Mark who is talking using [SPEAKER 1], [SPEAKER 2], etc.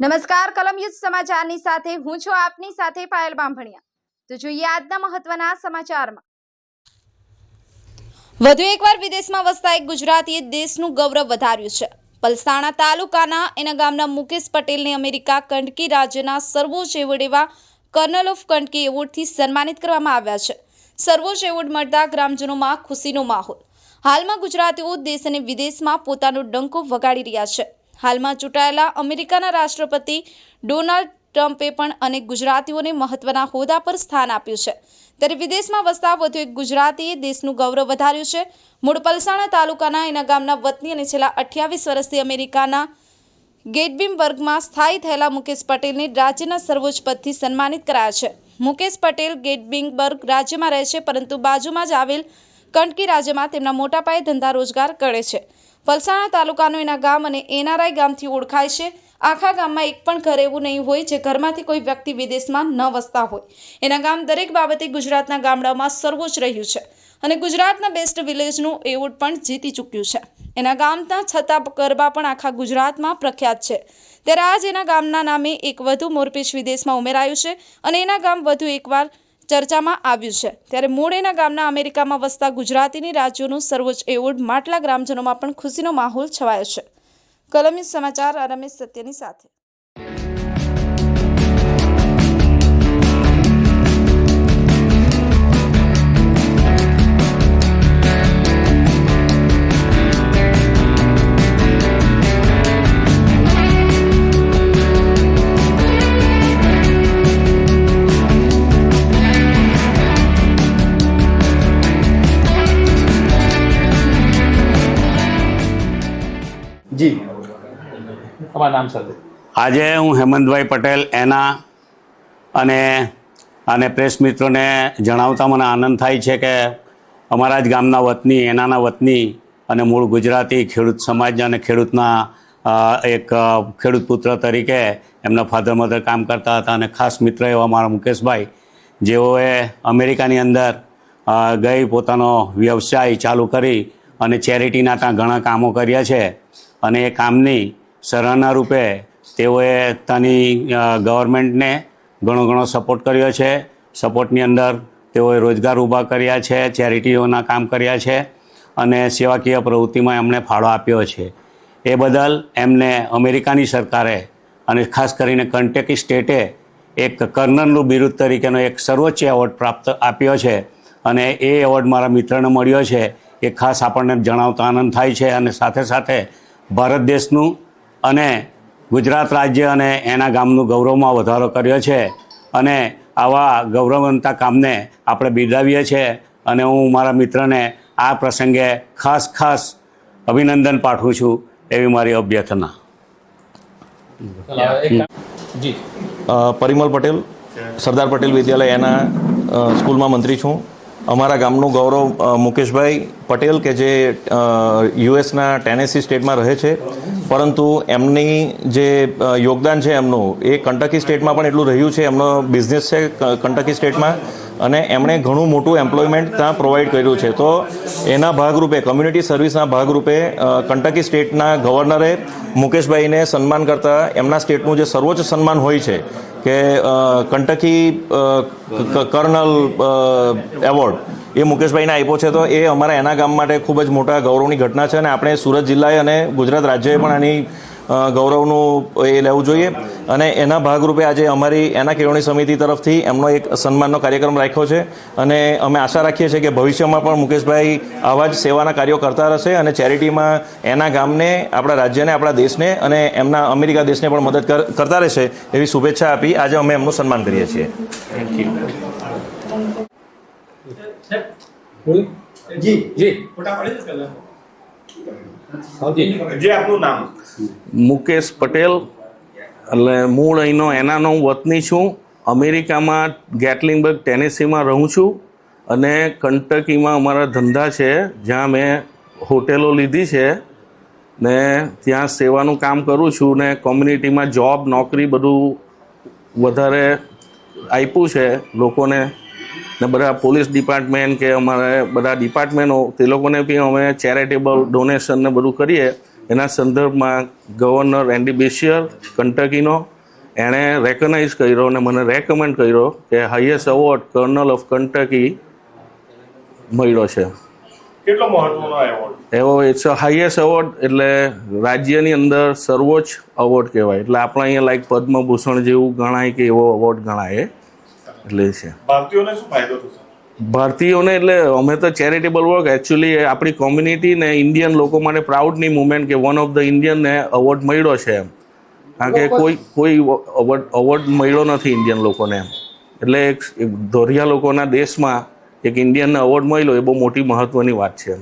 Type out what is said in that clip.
[SPEAKER 1] નમસ્કાર કલમયુદ્ધ સમાચારની સાથે હું છું આપની સાથે પાયલ બાંભણિયા. તો જોઈએ આજના મહત્વના સમાચારમાં. વધુ એકવાર વિદેશમાં વસતા એક ગુજરાતીએ દેશનું ગૌરવ વધાર્યું છે. પલસાણા તાલુકાના એના ગામના મુકેશ પટેલને અમેરિકા કંડકી રાજ્યના સર્વોચ્ચ એવોર્ડ એવા કર્નલ ઓફ કંડકી એવોર્ડથી સન્માનિત કરવામાં આવ્યા છે. સર્વોચ્ચ એવોર્ડ મળતા ગ્રામજનોમાં ખુશીનો માહોલ. હાલમાં ગુજરાતીઓ દેશ અને વિદેશમાં પોતાનો ડંકો વગાડી રહ્યા છે. હાલમાં ચૂંટાયેલા અમેરિકાના રાષ્ટ્રપતિ ડોનાલ્ડ ટ્રમ્પે પણ અનેક ગુજરાતીઓને મહત્વના હોદ્દા પર સ્થાન આપ્યું છે. ત્યારે વિદેશમાં વસતા વધુ એક ગુજરાતીએ દેશનું ગૌરવ વધાર્યું છે. મૂળ પલસાણા તાલુકાના એના ગામના વતની અને છેલ્લા અઠ્યાવીસ વર્ષથી અમેરિકાના ગેટબીમ વર્ગમાં સ્થાયી થયેલા મુકેશ પટેલને રાજ્યના સર્વોચ્ચ પદથી સન્માનિત કરાયા છે. મુકેશ પટેલ ગેટબિંગબર્ગ રાજ્યમાં રહે છે, પરંતુ બાજુમાં જ આવેલ કંટકી રાજ્યમાં તેમના મોટા પાયે ધંધા રોજગાર કરે છે. પલસાણા તાલુકાનું એના ગામ અને એનઆરઆઈ ગામથી ઓળખાય છે. આખા ગામમાં એક પણ ઘર એવું નહીં હોય જે ઘરમાંથી કોઈ વ્યક્તિ વિદેશમાં ન વસતા હોય. એના ગામ દરેક બાબતે ગુજરાતના ગામડાઓમાં સર્વોચ્ચ રહ્યું છે અને ગુજરાતના બેસ્ટ વિલેજનું એવોર્ડ પણ જીતી ચૂક્યું છે. એના ગામના છતાં ગરબા પણ આખા ગુજરાતમાં પ્રખ્યાત છે. ત્યારે આજ એના ગામના નામે એક વધુ મોરપીચ વિદેશમાં ઉમેરાયું છે અને એના ગામ વધુ એકવાર ચર્ચામાં આવ્યું છે. ત્યારે મૂળેના ગામના અમેરિકામાં વસતા ગુજરાતીની રાજ્યોનું સર્વોચ્ચ એવોર્ડ માટલા ગ્રામજનોમાં પણ ખુશીનો માહોલ છવાયો છે. કલમી સમાચાર અરમેશ રમેશ સત્યની સાથે.
[SPEAKER 2] તમારું નામ સાથે
[SPEAKER 3] આજે હું હેમંતભાઈ પટેલ, એના અને અને પ્રેસ મિત્રોને જણાવતા મને આનંદ થાય છે કે અમારા જ ગામના વતની, એનાના વતની અને મૂળ ગુજરાતી ખેડૂત સમાજ અને ખેડૂતના એક ખેડૂત પુત્ર તરીકે એમના ફાધર મધર કામ કરતા હતા અને ખાસ મિત્ર એવા મારા મુકેશભાઈ, જેઓએ અમેરિકાની અંદર ગઈ પોતાનો વ્યવસાય ચાલુ કરી અને ચેરિટીના ત્યાં ઘણા કામો કર્યા છે અને એ કામની સરાહના રૂપે તેઓએ ત્યાંની ગવર્મેન્ટને ઘણો ઘણો સપોર્ટ કર્યો છે. સપોર્ટની અંદર તેઓએ રોજગાર ઊભા કર્યા છે ચેરિટીઓના કામ કર્યા છે અને સેવાકીય પ્રવૃત્તિમાં એમણે ફાળો આપ્યો છે. એ બદલ એમને અમેરિકાની સરકારે અને ખાસ કરીને કંટેકી સ્ટેટે એક કર્નલનું બિરુદ તરીકેનો એક સર્વોચ્ચ એવોર્ડ પ્રાપ્ત આપ્યો છે અને એ એવોર્ડ મારા મિત્રને મળ્યો છે. એ ખાસ આપણને જણાવતા આનંદ થાય છે અને સાથે સાથે ભારત દેશનું અને ગુજરાત રાજ્ય અને એના ગામનું ગૌરવમાં વધારો કર્યો છે અને આવા ગૌરવવંતા કામને આપણે બિરદાવીએ છીએ અને હું મારા મિત્રને આ પ્રસંગે ખાસ ખાસ અભિનંદન પાઠવું છું એવી મારી અભ્યર્થના.
[SPEAKER 2] જી.
[SPEAKER 4] પરિમલ પટેલ સરદાર પટેલ વિદ્યાલય એના સ્કૂલમાં મંત્રી છું. અમારા ગામનું ગૌરવ મુકેશભાઈ પટેલ કે જે યુએસના ટેનેસી સ્ટેટમાં રહે છે. પરંતુ એમની જે યોગદાન છે એમનું, એ કંટકી સ્ટેટમાં પણ એટલું રહ્યું છે. એમનો બિઝનેસ છે કંટકી સ્ટેટમાં. અને એમણે ઘણું મોટું એમ્પ્લોયમેન્ટ ત્યાં પ્રોવાઈડ કર્યું છે. તો એના ભાગરૂપે કમ્યુનિટી સર્વિસના ભાગરૂપે કંટકી સ્ટેટના ગવર્નરે મુકેશભાઈને સન્માન કરતા એમના સ્ટેટનું જે સર્વોચ્ચ સન્માન હોય છે, કે કંટકી કર્નલ એવોર્ડ એ મુકેશભાઈને આપ્યો છે. તો એ અમારા એના ગામ માટે ખૂબ જ મોટા ગૌરવની ઘટના છે અને આપણે સુરત જિલ્લાએ અને ગુજરાત રાજ્યએ પણ આની ગૌરવનું એ લેવું જોઈએ. અને એના ભાગરૂપે આજે અમારી એના કેળવણી સમિતિ તરફથી એમનો એક સન્માનનો કાર્યક્રમ રાખ્યો છે. અને અમે આશા રાખીએ છીએ કે ભવિષ્યમાં પણ મુકેશભાઈ આવા જ સેવાના કાર્યો કરતા રહેશે અને ચેરિટીમાં એના ગામને આપણા રાજ્યને આપણા દેશને અને એમના અમેરિકા દેશને પણ મદદ કર- કરતા રહેશે એવી શુભેચ્છા આપી આજે અમે એમનું સન્માન કરીએ છીએ.
[SPEAKER 2] થેન્ક યુ જી જી. જી જી
[SPEAKER 5] જે આપનું નામ?
[SPEAKER 6] મુકેશ પટેલ એટલે મૂળ અહીંનો એનાનો હું વતની છું. અમેરિકામાં ગેટલિંગબર્ગ ટેનેસીમાં રહું છું. અને કંટકીમાં અમારા ધંધા છે જ્યાં મેં હોટેલો લીધી છે. ને ત્યાં સેવાનું કામ કરું છું ને કોમ્યુનિટીમાં જોબ નોકરી બધું વધારે આપ્યું છે લોકોને. ને બધા પોલીસ ડિપાર્ટમેન્ટ કે અમારે બધા ડિપાર્ટમેન્ટો તે લોકોને બી અમે ચેરિટેબલ ડોનેશન ને બધું કરીએ. એના સંદર્ભમાં ગવર્નર એન્ડી બેશિયર કંટકીનો એણે રેકગ્નાઇઝ કર્યો અને મને રેકમેન્ડ કર્યો કે highest award colonel of Kentucky મળ્યો છે.
[SPEAKER 5] કેટલો મહત્વનો એવોર્ડ
[SPEAKER 6] એવો ઇટ્સ અ હાઈએસ્ટ એવોર્ડ એટલે રાજ્યની અંદર સર્વોચ્ચ એવોર્ડ કહેવાય. એટલે આપણે અહીંયા લાઈક પદ્મભૂષણ જેવું ગણાય કે એવો એવોર્ડ ગણાય. એટલે છે.
[SPEAKER 5] ભારતીયોને શું ફાયદો થશે?
[SPEAKER 6] ભારતીયોને એટલે અમે તો ચેરિટેબલ વર્ક એકચ્યુઅલી આપણી કોમ્યુનિટી ને ઇન્ડિયન લોકો માટે પ્રાઉડની મુમેન્ટ કે વન ઓફ ધ ઇન્ડિયનને એવોર્ડ મળ્યો છે એમ. કારણ કે કોઈ કોઈ અવોર્ડ અવોર્ડ મળ્યો નથી ઇન્ડિયન લોકોને એમ. એટલે એક ધોરિયા લોકોના દેશમાં એક ઇન્ડિયનને અવોર્ડ મળ્યો એ બહુ મોટી મહત્વની વાત છે